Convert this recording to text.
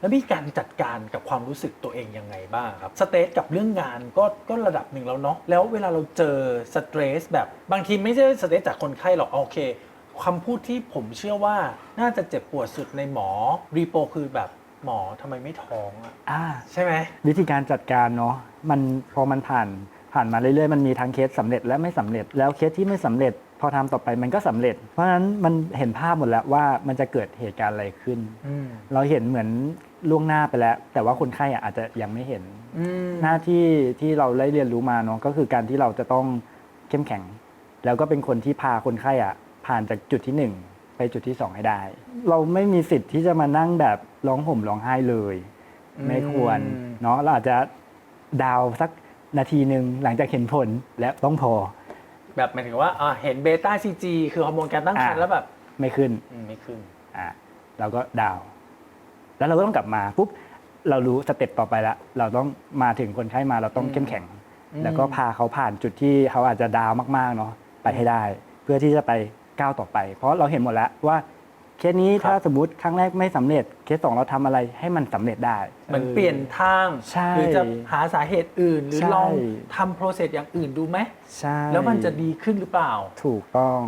แล้วมีการจัดการกับความรู้สึกตัวเองยังไงบ้างครับสเตรสกับเรื่องงานก็ก็ระดับหนึ่งแล้วเนาะแล้วเวลาเราเจอสเตรสแบบบางทีไม่ใช่สเตรสจากคนไข้หรอกโอเคคำพูดที่ผมเชื่อว่าน่าจะเจ็บปวดสุดในหมอรีโปคือแบบหมอทำไมไม่ท้องอะอ่าใช่ไหมวิธีการจัดการเนาะมันพอมันผ่าน ผ่านมาเรื่อยๆมันมีทั้งเคสสำเร็จและไม่สำเร็จ แล้วเคสที่ไม่สำเร็จ พอทำต่อไปมันก็สำเร็จ เพราะฉะนั้นมันเห็นภาพหมดแล้วว่ามันจะเกิดเหตุการณ์อะไรขึ้นอืมเราเห็นเหมือนล่วงหน้าไปแล้ว แต่ว่าคนไข้อะอาจจะยังไม่เห็นอืมหน้าที่ที่เราได้เรียนรู้มาเนาะก็คือการที่เราจะต้องเข้มแข็ง แล้วก็เป็นคนที่พาคนไข้อะผ่านจากจุดที่หนึ่งไปจุดที่สองให้ได้ เราไม่มีสิทธิ์ที่จะมานั่งแบบร้องห่มร้องไห้เลย ไม่ควรเนาะเราอาจจะดาวสัก นาทีหนึ่งหลังจากเห็นผลและต้องพอ แบบหมายถึงว่าอ่าเห็นเบต้าซีจีคือฮอร์โมนการตั้งครรภ์อ่าแล้วแบบไม่ขึ้น อืมไม่ขึ้น อะเราก็ดาวแล้วเราก็ต้องกลับมาปุ๊บเรารู้สเต็ปต่อไปแล้วเราต้องมาถึงคนไข้มาเราต้องอืมเข้มแข็ง อืม แล้วก็พาเขาผ่านจุดที่เขาอาจจะดาวมากๆเนาะไปให้ได้ เพื่อที่จะไปก้าวต่อไป เพราะเราเห็นหมดแล้วว่า เคสนี้ถ้าสมมติครั้งแรกไม่สำเร็จเคสสองเราทำอะไรให้มันสำเร็จได้ เหมือนเปลี่ยนทาง ใช่หรือจะหาสาเหตุอื่น หรือใช่ ลองทำโปรเซสอย่างอื่นดูไหม ใช่แล้วมันจะดีขึ้นหรือเปล่า ถูกต้อง